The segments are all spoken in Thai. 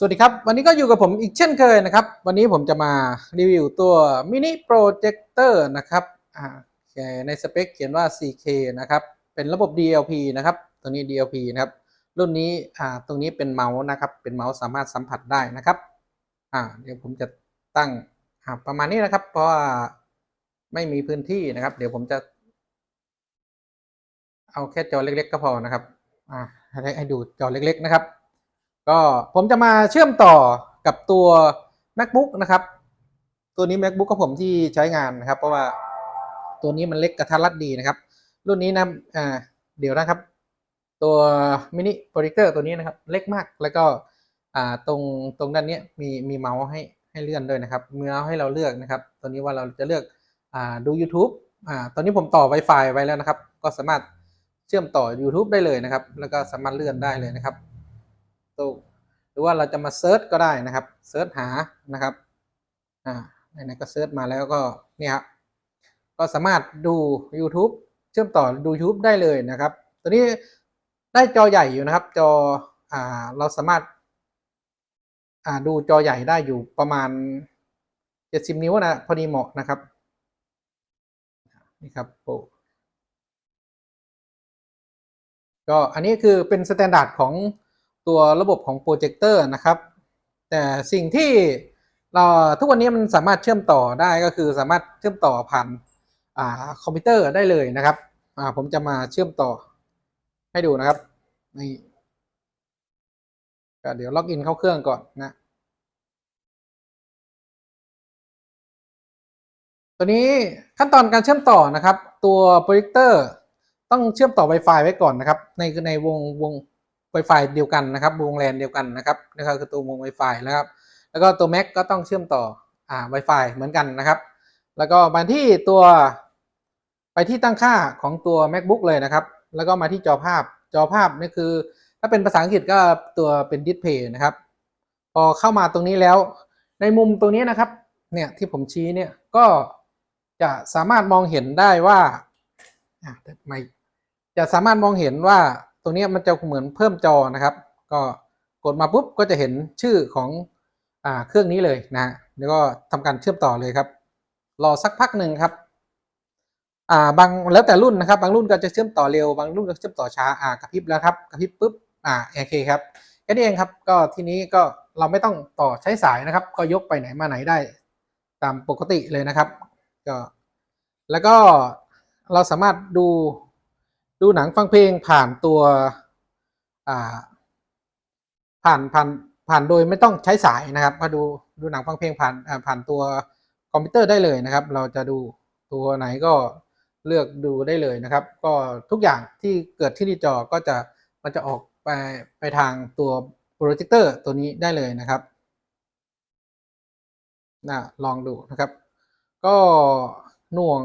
สวัสดีครับ วันนี้ก็อยู่กับผมอีกเช่นเคยนะครับ วันนี้ผมจะมารีวิวตัวมินิโปรเจคเตอร์นะครับในสเปคเขียนว่า 4K นะครับ เป็นระบบ DLP นะครับ ตัวนี้ DLP นะครับ รุ่นนี้ตรงนี้เป็นเมาส์นะครับ เป็นเมาส์สามารถสัมผัสได้นะครับเดี๋ยวผมจะตั้งประมาณนี้นะครับ เพราะว่าไม่มีพื้นที่นะครับ เดี๋ยวผมจะ เอาแค่จอเล็ก ๆ ก็พอนะครับให้ดูจอเล็ก ๆ นะครับ ก็ผมจะมาเชื่อมต่อกับตัว macbook นะครับ ตัวนี้ macbook ของผมที่ใช้งานนะครับ เพราะว่าตัวนี้มันเล็กกระทัดรัดดีนะครับ รุ่นนี้นะอ่าเดี๋ยวนะครับ ตัวมินิโปรเจคเตอร์ตัวนี้นะครับ เล็กมากแล้วก็อ่าตรงตรงด้านนี้มีมีเมาส์ให้ให้เลื่อนด้วยนะครับเมื่อให้เราเลือกนะครับ ตัวนี้ว่าเราจะเลือกอ่าดู YouTube อ่าตอนนี้ผมต่อ Wi-Fi ไว้แล้วนะครับ ก็สามารถเชื่อมต่อ YouTube ได้เลยนะครับ แล้วก็สามารถเลื่อนได้เลยนะครับ ตัวหรือว่าเราจะมาเซิร์ชก็ได้นะครับเซิร์ชหานะครับอ่าไหนๆก็เซิร์ชมาแล้วก็นี่ครับก็สามารถดู YouTube เชื่อมต่อดู YouTube ได้เลยนะครับ ตัวนี้ได้จอใหญ่อยู่นะครับ จออ่าเราสามารถอ่าดูจอใหญ่ได้อยู่ประมาณ 70 นิ้วนะพอดีเหมาะนะครับนี่ครับโปก็อันนี้คือเป็นสแตนดาร์ดของ ตัวระบบของโปรเจคเตอร์นะครับ แต่สิ่งที่เราทุกวันนี้มันสามารถเชื่อมต่อได้ก็คือสามารถเชื่อมต่อผ่านอ่าคอมพิวเตอร์ได้เลยนะครับอ่าผมจะมาเชื่อมต่อให้ดูนะครับนี่ก็เดี๋ยวล็อกอินเข้าเครื่องก่อนนะตัวนี้ขั้นตอนการเชื่อมต่อนะครับ ตัวโปรเจคเตอร์ต้องเชื่อมต่อ Wi-Fi ไว้ก่อนนะครับ ในในวงวง Wi-Fi เดียวกันนะครับวงแลนเดียวกันนะครับนะครับคือตัววง Wi-Fi นะครับ แล้วก็ตัว Mac ก็ต้องเชื่อมต่ออ่า Wi-Fi เหมือนกันนะครับ แล้วก็มาที่ตัวไปที่ตั้งค่าของตัว MacBook เลยนะครับ แล้วก็มาที่จอภาพ จอภาพนี่คือ ถ้าเป็นภาษาอังกฤษก็ตัวเป็นดิสเพย์นะครับ พอเข้ามาตรงนี้แล้ว ในมุมตรงนี้นะครับ เนี่ยที่ผมชี้เนี่ย ก็จะสามารถมองเห็นได้ว่าอะไม่จะสามารถมองเห็นว่า ตรงนี้มันจะเหมือนเพิ่มจอนะครับ ก็กดมาปุ๊บก็จะเห็นชื่อของอ่าเครื่องนี้เลยนะแล้วก็ทำการเชื่อมต่อเลยครับ รอสักพักหนึ่งครับอ่าบางแล้วแต่รุ่นนะครับ บางรุ่นก็จะเชื่อมต่อเร็วบางรุ่นก็เชื่อมต่อช้าอ่ากระพริบแล้วครับกระพริบปุ๊บอ่าโอเคครับแค่นี้เองครับก็ทีนี้ก็เราไม่ต้องต่อใช้สายนะครับ ก็ยกไปไหนมาไหนได้ ตามปกติเลยนะครับก็แล้วก็เราสามารถดู ดูหนังฟังเพลงผ่านตัวอ่าผ่านผ่านผ่านโดยไม่ต้องใช้สายนะครับมาดูดูหนังฟังเพลงผ่านผ่านตัวคอมพิวเตอร์ได้เลยนะครับ เราจะดูตัวไหนก็เลือกดูได้เลยนะครับ ก็ทุกอย่างที่เกิดที่ที่จอก็จะมันจะออกไปไปทางตัวโปรเจคเตอร์ตัวนี้ได้เลยนะครับนะลองดูนะครับ ก็ หน่วง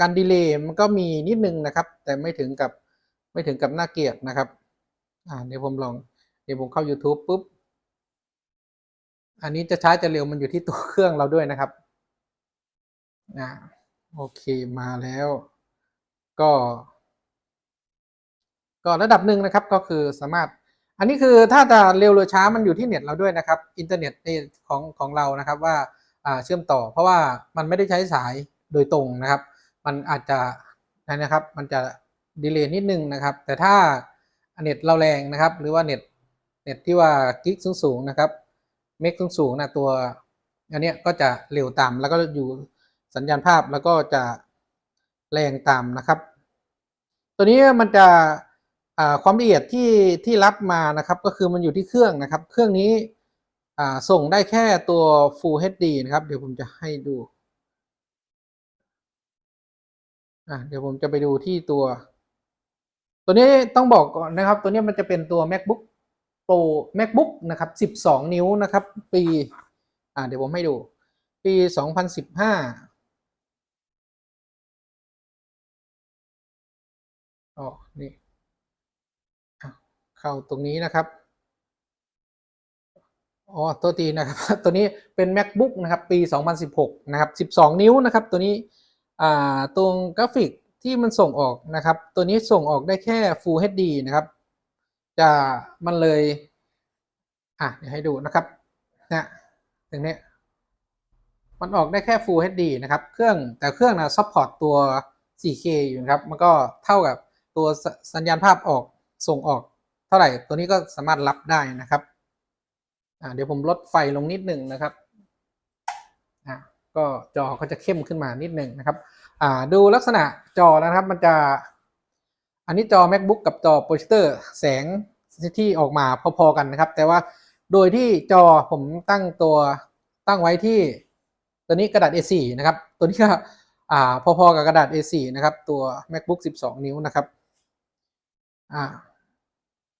การดีเลย์มันก็มีนิดนึงนะครับ แต่ไม่ถึงกับไม่ถึงกับน่าเกลียดนะครับเดี๋ยวผมลองเดี๋ยวผมเข้า YouTube ปุ๊บ อันนี้จะช้าจะเร็วมันอยู่ที่ตัวเครื่องเราด้วยนะครับอ่าโอเคมาแล้ว ก็ ก็ระดับหนึ่งนะครับก็คือสามารถ อันนี้คือถ้าจะเร็วหรือช้ามันอยู่ที่เน็ตเราด้วยนะครับ อินเทอร์เน็ตของของเรานะครับว่าเชื่อมต่อ เพราะว่ามันไม่ได้ใช้สาย โดยตรงนะครับ มันอาจจะนะครับ มันจะดีเลย์นิดนึงนะครับ แต่ถ้าเน็ตเราแรงนะครับ หรือว่าเน็ตเน็ตที่ว่ากิกสูงๆนะครับ เมกสูงๆนะตัวอันนี้ก็จะเร็วตามแล้วก็อยู่สัญญาณภาพแล้วก็จะแรงตามนะครับ ตัวนี้มันจะความละเอียดที่ที่รับมานะครับ ก็คือมันอยู่ที่เครื่องนะครับ เครื่องนี้ส่งได้แค่ตัว Full HD นะครับ เดี๋ยวผมจะให้ดู อะเดี๋ยวผมจะไปดูที่ตัว ตัวนี้ต้องบอกก่อนนะครับ ตัวนี้มันจะเป็นตัว macbook pro macbook นะครับ 12 นิ้วนะครับ ปี อ่าเดี๋ยวผมให้ดู ปี 2015อ๋อนี่เข้าตรงนี้นะครับอ๋อตัวตีนะครับ ตัวนี้เป็น macbook นะครับ ปี 2016 นะครับ 12 นิ้วนะครับ ตัวนี้ ตรงกราฟิกที่มันส่งออกนะครับ ตัวนี้ส่งออกได้แค่ Full HD นะครับ จะมันเลย อะเดี๋ยวให้ดูนะครับเนี่ยตรงนี้ มันออกได้แค่ Full HD นะครับ เครื่องแต่เครื่องนะซัพพอร์ตตัว 4K อยู่นะครับ มันก็เท่ากับตัวสสัญญาณภาพออกส่งออกเท่าไหร่ ตัวนี้ก็สามารถรับได้นะครับ อ่าเดี๋ยวผมลดไฟลงนิดหนึ่งนะครับ ก็จอก็จะเข้มขึ้นมานิดหนึ่งนะครับอ่าดูลักษณะจอนะครับมันจะอันนี้จอ macbook กับจอโปรเจคเตอร์แสงที่ออกมาพอๆกันนะครับ แต่ว่าโดยที่จอผมตั้งตัวตั้งไว้ที่ตัวนี้กระดาษ A4 นะครับ ตัวนี้ก็อ่าพอๆกับกระดาษ A4 นะครับ ตัว macbook 12 นิ้วนะครับอ่า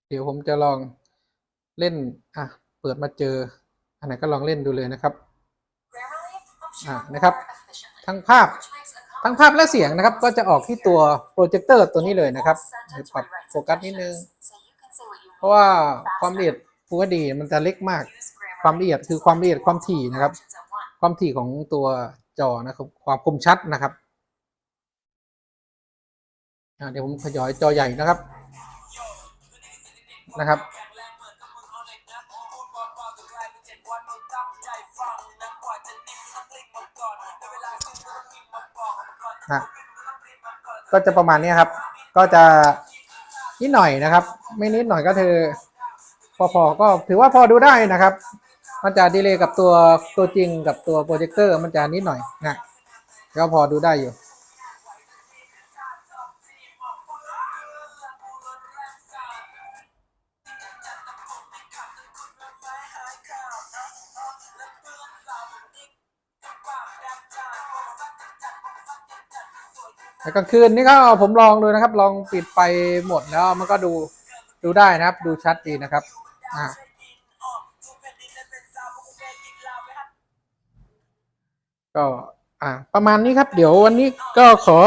เดี๋ยวผมจะลองเล่นอะเปิดมาเจออันไหนก็ลองเล่นดูเลยนะครับ อ่านะครับ ทั้งภาพทั้งภาพและเสียงนะครับ ก็จะออกที่ตัวโปรเจคเตอร์ตัวนี้เลยนะครับปรับโฟกัสนิดนึง เพราะว่าความละเอียด Full HD มันจะเล็กมาก ความละเอียดคือความละเอียดความถี่นะครับ ความถี่ของตัวจอนะครับ ความคมชัดนะครับอ่าเดี๋ยวผมขยายจอใหญ่นะครับนะครับ นะก็จะประมาณนี้ครับ ก็จะนิดหน่อยนะครับ ไม่นิดหน่อยก็คือพอๆก็ถือว่าพอดูได้นะครับ มันจะดีเลย์กับตัวตัวจริงกับตัวโปรเจคเตอร์มันจะนิดหน่อยนะก็พอดูได้อยู่ แต่กลางคืนนี่ก็ผมลองดูนะครับ ลองปิดไฟหมดแล้วมันก็ดูดูได้นะครับ ดูชัดดีนะครับอ่าก็อ่าประมาณนี้ครับ เดี๋ยววันนี้ก็ขอ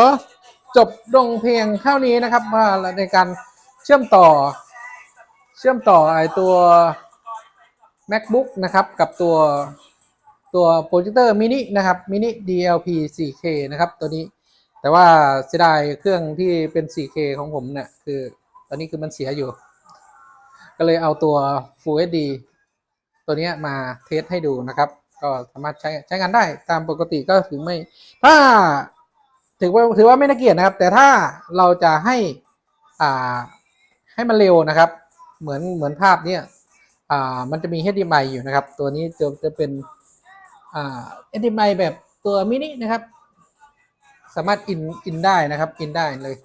จบลงเพียงเท่านี้นะครับว่าในการเชื่อมต่อ เชื่อมต่อไอตัว macbook นะครับ กับตัวตัวโปรเจคเตอร์มินินะครับมินิ DLP 4K นะครับ ตัวนี้ แต่ว่าเสียดายเครื่องที่เป็น 4K ของผมเนี่ยคือตอนนี้คือมันเสียอยู่ ก็เลยเอาตัว Full HD ตัวนี้มาเทสให้ดูนะครับ ก็สามารถใช้ใช้งานได้ตามปกติก็ถึงไม่ ถ้าถือว่าถือว่าไม่น่าเกลียดนะครับ แต่ถ้าเราจะให้อ่าให้มันเร็วนะครับ เหมือนเหมือนภาพเนี้ยอ่ามันจะมี HDMI อยู่นะครับ ตัวนี้จะจะเป็นอ่า HDMI แบบตัวมินินะครับ สามารถอินอินได้นะครับ อินได้เลย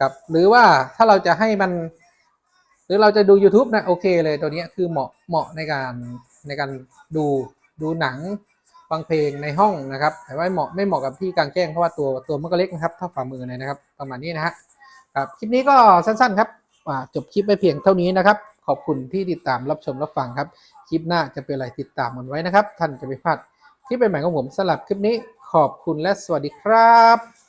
ครับหรือว่าถ้าเราจะให้มัน หรือเราจะดู YouTube นะโอเคเลยตัวนี้คือเหมาะเหมาะในการในการดูดูหนังฟังเพลงในห้องนะครับแต่ว่าเหมาะไม่เหมาะกับที่กลางแจ้งเพราะว่าตัวตัวมันก็เล็กนะครับเท่าฝ่ามือเลยนะครับ ประมาณนี้นะฮะครับคลิปนี้ก็สั้นๆ ครับจบคลิปไปเพียงเท่านี้นะครับ ขอบคุณที่ติดตามรับชมรับฟังครับ คลิปหน้าจะเป็นอะไรติดตามกันไว้นะครับ ท่านจะไม่พลาดคลิปใหม่ๆของผมสำหรับคลิปนี้ขอบคุณและสวัสดีครับ